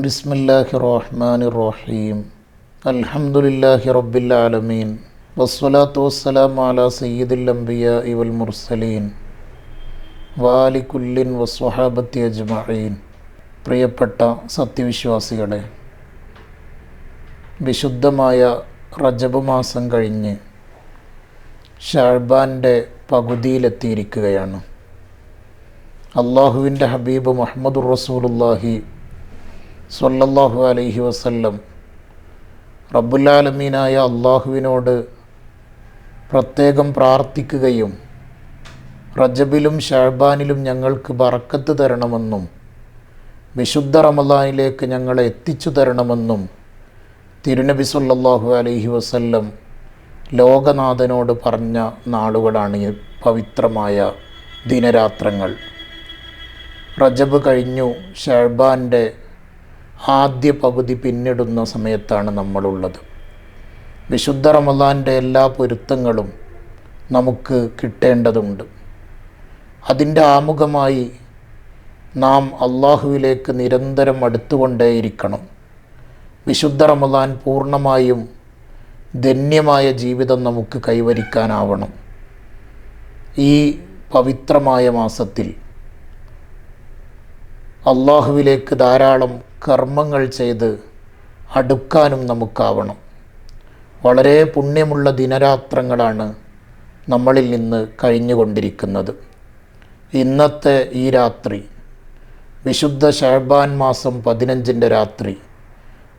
بسم الله الرحمن الرحيم الحمد لله رب العالمين والصلاة والسلام على سيد الأنبياء والمرسلين وآل كل وصحابة أجمعين പ്രിയപ്പെട്ട സത്യവിശ്വാസികളെ വിശുദ്ധമായ റജബ് മാസം കഴിഞ്ഞ് ഷാഴ്ബാൻ്റെ പകുതിയിലെത്തിയിരിക്കുകയാണ് അള്ളാഹുവിൻ്റെ ഹബീബ് മുഹമ്മദുർ റസൂലുല്ലാഹി സ്വല്ലല്ലാഹു അലൈഹി വസല്ലം. റബ്ബുല്ലാലമീനായ അള്ളാഹുവിനോട് പ്രത്യേകം പ്രാർത്ഥിക്കുകയും റജബിലും ഷാബാനിലും ഞങ്ങൾക്ക് ബറക്കത്ത് തരണമെന്നും വിശുദ്ധ റമദാനിലേക്ക് ഞങ്ങളെ എത്തിച്ചു തരണമെന്നും തിരുനബി സല്ലല്ലാഹു അലൈഹി വസല്ലം ലോകനാഥനോട് പറഞ്ഞ നാളുകളാണ് ഈ പവിത്രമായ ദിനരാത്രങ്ങൾ. റജബ് കഴിഞ്ഞു ഷാഴ്ബാന്റെ ആദ്യ പകുതി പിന്നിടുന്ന സമയത്താണ് നമ്മളുള്ളത്. വിശുദ്ധ റമദാന്റെ എല്ലാ പൊരുത്തങ്ങളും നമുക്ക് കിട്ടേണ്ടതുണ്ട്. അതിന്റെ ആമുഖമായി നാം അള്ളാഹുവിലേക്ക് നിരന്തരം അടുത്തുകൊണ്ടേയിരിക്കണം. വിശുദ്ധ റമദാൻ പൂർണമായും ധന്യമായ ജീവിതം നമുക്ക് കൈവരിക്കാനാവണം. ഈ പവിത്രമായ മാസത്തിൽ അള്ളാഹുവിലേക്ക് ധാരാളം കർമ്മങ്ങൾ ചെയ്ത് അടുക്കാനും നമുക്കാവണം. വളരെ പുണ്യമുള്ള ദിനരാത്രങ്ങളാണ് നമ്മളിൽ നിന്ന് കഴിഞ്ഞുകൊണ്ടിരിക്കുന്നത്. ഇന്നത്തെ ഈ രാത്രി വിശുദ്ധ ഷാബാൻ മാസം പതിനഞ്ചിന്റെ രാത്രി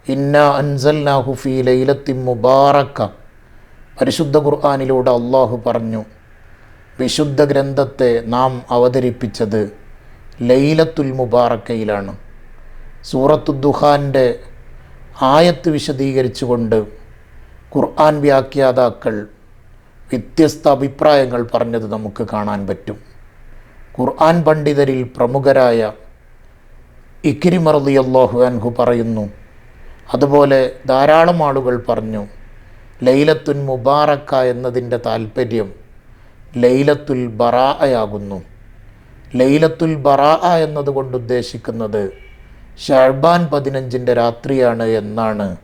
ഇന്ന അൻസൽ നാഹുഫി ലൈലത്തി മുബാറക്ക പരിശുദ്ധ ഖുർആാനിലൂടെ അള്ളാഹു പറഞ്ഞു വിശുദ്ധ ഗ്രന്ഥത്തെ നാം അവതരിപ്പിച്ചത് ലൈലത്തുൽ മുബാറക്കയിലാണ്. സൂറത്തു ദുഹാന്റെ ആയത്ത് വിശദീകരിച്ചുകൊണ്ട് ഖുർആൻ വ്യാഖ്യാതാക്കൾ വ്യത്യസ്ത അഭിപ്രായങ്ങൾ പറഞ്ഞത് നമുക്ക് കാണാൻ പറ്റും. ഖുർആൻ പണ്ഡിതരിൽ പ്രമുഖരായ ഇക്കിരിമറലി അള്ളാഹു അൻഹു പറയുന്നു അതുപോലെ ധാരാളം ആളുകൾ പറഞ്ഞു ലൈലത്തുൻ മുബാറക്ക എന്നതിന്റെ താല്പര്യം ലൈലത്തുൽ ബറാഅയാകുന്നു ലൈലത്തുൽ ബറാ എന്നതുകൊണ്ട് ഉദ്ദേശിക്കുന്നത് ഷർബാൻ പതിനഞ്ചിന്റെ രാത്രിയാണ് എന്നാണ്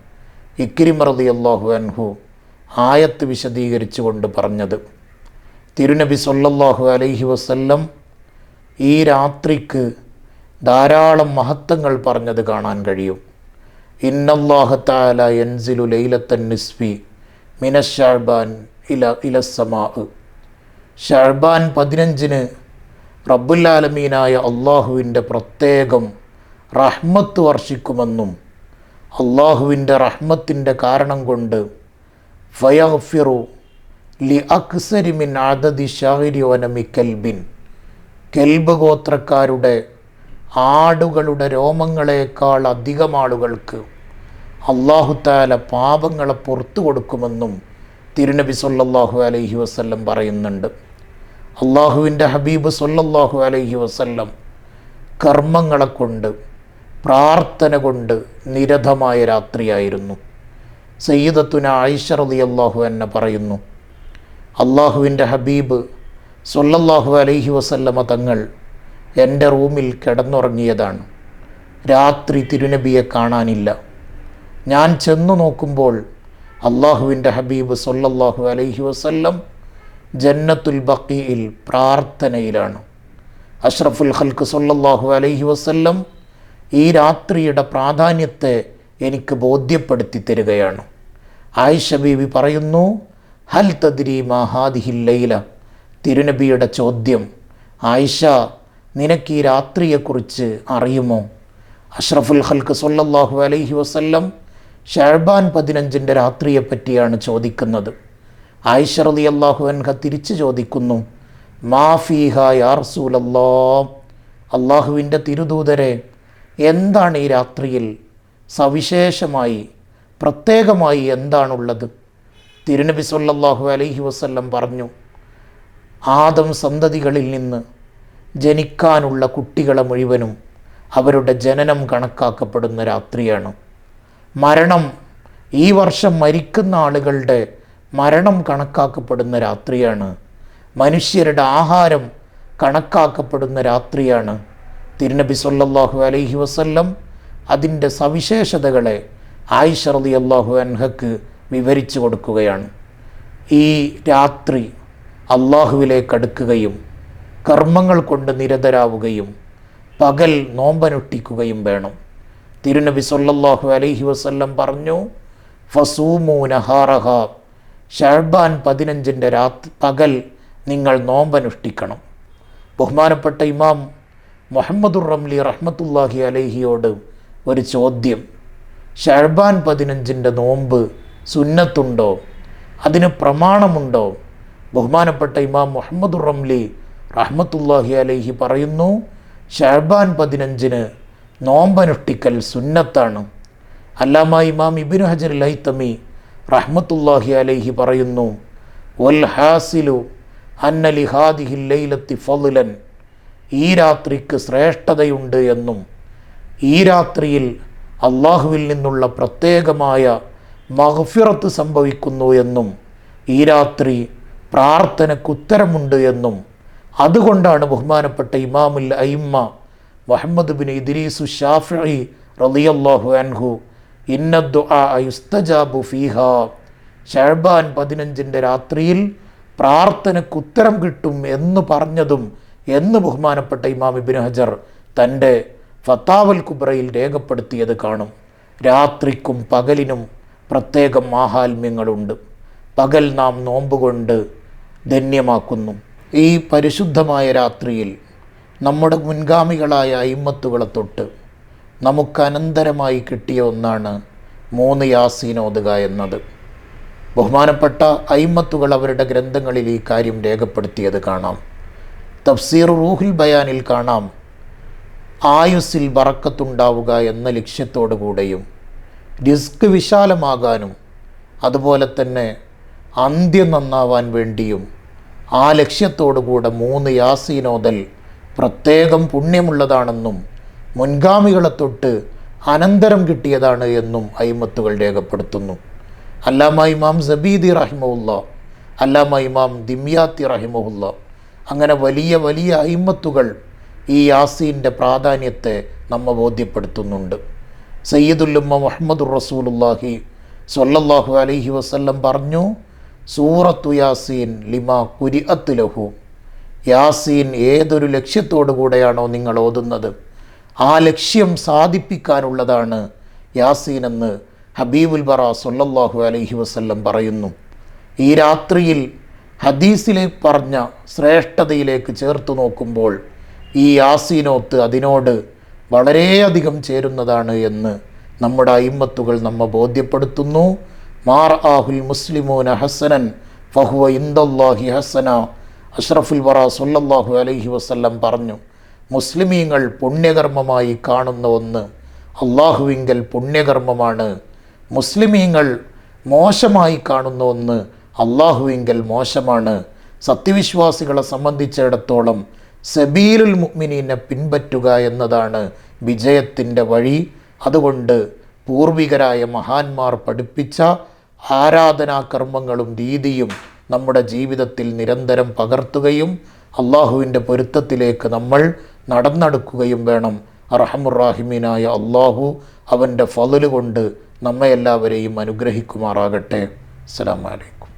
ഇക്കിരിമറതി അള്ളാഹു അൻഹു ആയത്ത് വിശദീകരിച്ചു കൊണ്ട് പറഞ്ഞത്. തിരുനബി സൊല്ലാഹു അലൈഹി വസല്ലം ഈ രാത്രിക്ക് ധാരാളം മഹത്വങ്ങൾ പറഞ്ഞത് കാണാൻ കഴിയും. ഇന്നല്ലാഹത്താല എൻസിലു ലൈലത്തൻ നിസ്ഫി മിനഷാഴ്ബാൻ ഇല ഇലസമാ ഷാഴ്ബാൻ പതിനഞ്ചിന് റബ്ബുല്ലാലമീനായ അള്ളാഹുവിന്റെ പ്രത്യേകം റഹ്മത്ത് വർഷിക്കുമെന്നും അള്ളാഹുവിന്റെ റഹ്മത്തിന്റെ കാരണം കൊണ്ട് ഫയഫിറു ലി അക്സരിമിൻ ആദതി ഷാഹിരി ഒനമി കെൽബിൻ. കെൽബ് ഗോത്രക്കാരുടെ ആടുകളുടെ രോമങ്ങളെക്കാൾ അധികം ആളുകൾക്ക് അള്ളാഹുത്താല പാപങ്ങളെ പുറത്തു കൊടുക്കുമെന്നും തിരുനബി സൊല്ലാഹു അലൈഹി വസ്ല്ലം പറയുന്നുണ്ട്. അള്ളാഹുവിന്റെ ഹബീബ് സൊല്ലാഹു അലൈഹി വസ്ല്ലം കർമ്മങ്ങളെ കൊണ്ട് പ്രാർത്ഥന കൊണ്ട് നിരതമായ രാത്രിയായിരുന്നു. സയ്യിദത്തുന ആയിഷ അള്ളാഹു എന്നെ പറയുന്നു അള്ളാഹുവിന്റെ ഹബീബ് സൊല്ലല്ലാഹു അലൈഹി വസല്ലമ തങ്ങൾ എന്റെ റൂമിൽ കിടന്നുറങ്ങിയതാണ്. രാത്രി തിരുനബിയെ കാണാനില്ല. ഞാൻ ചെന്നു നോക്കുമ്പോൾ അള്ളാഹുവിന്റെ ഹബീബ് സൊല്ലല്ലാഹു അലൈഹി വസല്ലം ജന്നത്തുൽ ബക്കിയിൽ പ്രാർത്ഥനയിലാണ്. അഷ്റഫുൽ ഖൽക്ക് സൊല്ലല്ലാഹു അലൈഹി വസല്ലം ഈ രാത്രിയുടെ പ്രാധാന്യത്തെ എനിക്ക് ബോധ്യപ്പെടുത്തി തരികയാണ്. ആയിഷ ബീവി പറയുന്നു ഹൽ തദ്രി മഹാദിഹില്ലയില ലൈല തിരുനബിയുടെ ചോദ്യം ആയിഷ നിനക്ക് ഈ രാത്രിയെക്കുറിച്ച് അറിയുമോ? അഷ്റഫുൽ ഹൽക്ക് സൊല്ലാഹു അലൈഹി വസല്ലം ഷാഴ്ബാൻ പതിനഞ്ചിന്റെ രാത്രിയെപ്പറ്റിയാണ് ചോദിക്കുന്നത്. ആയിഷ റളി അള്ളാഹു അൻഹ തിരിച്ചു ചോദിക്കുന്നു മാഫീഹ യാ റസൂലല്ലാ? അള്ളാഹുവിന്റെ തിരുദൂതരെ എന്താണ് ഈ രാത്രിയിൽ സവിശേഷമായി പ്രത്യേകമായി എന്താണുള്ളത്? തിരുനബി സല്ലാഹു അലൈഹി വസ്ല്ലം പറഞ്ഞു ആദം സന്തതികളിൽ നിന്ന് ജനിക്കാനുള്ള കുട്ടികളെ മുഴുവനും അവരുടെ ജനനം കണക്കാക്കപ്പെടുന്ന രാത്രിയാണ്. മരണം ഈ വർഷം മരിക്കുന്ന ആളുകളുടെ മരണം കണക്കാക്കപ്പെടുന്ന രാത്രിയാണ്. മനുഷ്യരുടെ ആഹാരം കണക്കാക്കപ്പെടുന്ന രാത്രിയാണ്. തിരുനബി സല്ലാഹു അലൈഹി വസല്ലം അതിന്റെ സവിശേഷതകളെ ആയിഷ റതി അള്ളാഹു അൻഹക്ക് വിവരിച്ചു കൊടുക്കുകയാണ്. ഈ രാത്രി അള്ളാഹുവിലേക്ക് അടുക്കുകയും കർമ്മങ്ങൾ കൊണ്ട് നിരതരാവുകയും പകൽ നോമ്പനുഷ്ഠിക്കുകയും വേണം. തിരുനബി സല്ലാഹു അലൈഹി വസല്ലം പറഞ്ഞു ഫസൂമു നഹാറഹ ഷർബാൻ പതിനഞ്ചിന്റെ രാത്രി പകൽ നിങ്ങൾ നോമ്പനുഷ്ഠിക്കണം ബഹുമാനപ്പെട്ട ഇമാം മുഹമ്മദുർ റംലി റഹ്മത്തുല്ലാഹി അലൈഹിയോട് ഒരു ചോദ്യം. ഷർബാൻ പതിനഞ്ചിന്റെ നോമ്പ് സുന്നത്തുണ്ടോ? അതിന് പ്രമാണമുണ്ടോ? ബഹുമാനപ്പെട്ട ഇമാം മുഹമ്മദുർ റംലി റഹ്മത്തുല്ലാഹി അലൈഹി പറയുന്നു ഷർബാൻ പതിനഞ്ചിന് നോമ്പനുഷ്ഠിക്കൽ സുന്നത്താണ്. അല്ലാമ ഇമാം ഇബിൻ ഹജർ ലൈത്തമി റഹ്മത്തുല്ലാഹി അലൈഹി പറയുന്നു വൽ ഹാസിലു അന്നലി ഹാദിഹി ലൈലത്തി ഫضലൻ ഈ രാത്രിക്ക് ശ്രേഷ്ഠതയുണ്ട് എന്നും ഈ രാത്രിയിൽ അള്ളാഹുവിൽ നിന്നുള്ള പ്രത്യേകമായ മഹഫിറത്ത് സംഭവിക്കുന്നു എന്നും ഈ രാത്രി പ്രാർത്ഥനയ്ക്ക് ഉത്തരമുണ്ട് എന്നും അതുകൊണ്ടാണ് ബഹുമാനപ്പെട്ട ഇമാമുൽ അയിമ്മ മുഹമ്മദ് ബിൻ ഇദ്രീസു ഷാഫി റളിയല്ലാഹു അൻഹു ഇന്നദ്ദുആയുസ്തജാബു ഫീഹ. ഷഹബാൻ പതിനഞ്ചിന്റെ രാത്രിയിൽ പ്രാർത്ഥനയ്ക്ക് ഉത്തരം കിട്ടും എന്ന് പറഞ്ഞതും എന്ന് ബഹുമാനപ്പെട്ട ഇമാം ഇബിൻ ഹജർ തന്റെ ഫത്താവൽ കുബ്രയിൽ രേഖപ്പെടുത്തിയത് കാണും. രാത്രിക്കും പകലിനും പ്രത്യേകം മാഹാത്മ്യങ്ങളുണ്ട്. പകൽ നാം നോമ്പുകൊണ്ട് ധന്യമാക്കുന്നു. ഈ പരിശുദ്ധമായ രാത്രിയിൽ നമ്മുടെ മുൻഗാമികളായ അയിമ്മത്തുകളെ തൊട്ട് നമുക്ക് അനന്തരമായി കിട്ടിയ ഒന്നാണ് മൂന്ന് യാസീനോതുക എന്നത്. ബഹുമാനപ്പെട്ട അയിമ്മത്തുകൾ അവരുടെ ഗ്രന്ഥങ്ങളിൽ ഈ കാര്യം രേഖപ്പെടുത്തിയത് കാണാം. തഫ്സീർ റൂഹുൽ ബയാനിൽ കാണാം. ആയുസ്സിൽ ബറക്കത്തുണ്ടാവുക എന്ന ലക്ഷ്യത്തോടു കൂടെയും റിസ്ക് വിശാലമാകാനും അതുപോലെ തന്നെ അന്ത്യം നന്നാവാൻ വേണ്ടിയും ആ ലക്ഷ്യത്തോടു കൂടെ മൂന്ന് യാസീനോദൽ പ്രത്യേകം പുണ്യമുള്ളതാണെന്നും മുൻഗാമികളെ തൊട്ട് അനന്തരം കിട്ടിയതാണ് എന്നും അയിമത്തുകൾ രേഖപ്പെടുത്തുന്നു. അല്ലാമ ഇമാം സബീദി റഹിമുല്ല അല്ലാമ ഇമാം ദിമ്യാത്തി റഹിമുല്ല അങ്ങനെ വലിയ വലിയ അയിമത്തുകൾ ഈ യാസീന്റെ പ്രാധാന്യത്തെ നമ്മ ബോധ്യപ്പെടുത്തുന്നുണ്ട്. സയ്യിദുല്ലുമ്മ മുഹമ്മദുർ റസൂലുല്ലാഹി സ്വല്ലല്ലാഹു അലൈഹി വസല്ലം പറഞ്ഞു സൂറത്തു യാസീൻ ലിമ കുരിഅത്ത് ലഹു. യാസീൻ ഏതൊരു ലക്ഷ്യത്തോടു കൂടെയാണോ നിങ്ങൾ ഓതുന്നത്? ആ ലക്ഷ്യം സാധിപ്പിക്കാനുള്ളതാണ് യാസീൻ എന്ന് ഹബീബുൽ ബറ സല്ലല്ലാഹു അലൈഹി വസല്ലം പറയുന്നു. ഈ രാത്രിയിൽ ഹദീസിലെ പറഞ്ഞ ശ്രേഷ്ഠതയിലേക്ക് ചേർത്ത് നോക്കുമ്പോൾ ഈ യാസീനോത്ത് അതിനോട് വളരെയധികം ചേരുന്നതാണ് എന്ന് നമ്മുടെ അയിമത്തുകൾ നമ്മെ ബോധ്യപ്പെടുത്തുന്നു. മാർ ആഹുൽ മുസ്ലിമൂന ഹസനൻ ഫഹുവ ഇന്ദല്ലാഹി ഹസന അഷ്റഫുൽ വറ സല്ലല്ലാഹു അലൈഹി വസല്ലം പറഞ്ഞു മുസ്ലിമീങ്ങൾ പുണ്യകർമ്മമായി കാണുന്ന ഒന്ന് അള്ളാഹുവിങ്കൽ പുണ്യകർമ്മമാണ്. മുസ്ലിമീങ്ങൾ മോശമായി കാണുന്ന ഒന്ന് അള്ളാഹുവിങ്കൽ മോശമാണ്. സത്യവിശ്വാസികളെ സംബന്ധിച്ചിടത്തോളം സബീലുൽ മുഅ്മിനീനെ പിൻപറ്റുക എന്നതാണ് വിജയത്തിന്റെ വഴി. അതുകൊണ്ട് പൂർവികരായ മഹാന്മാർ പഠിപ്പിച്ച ആരാധനാകർമ്മങ്ങളും രീതിയും നമ്മുടെ ജീവിതത്തിൽ നിരന്തരം പകർത്തുകയും അള്ളാഹുവിന്റെ പൊരുത്തത്തിലേക്ക് നമ്മൾ നടന്നെടുക്കുകയും വേണം. അറഹമുറാഹിമീനായ അള്ളാഹു അവന്റെ ഫലല് കൊണ്ട് അനുഗ്രഹിക്കുമാറാകട്ടെ. അസ്സലാമു അലൈക്കും.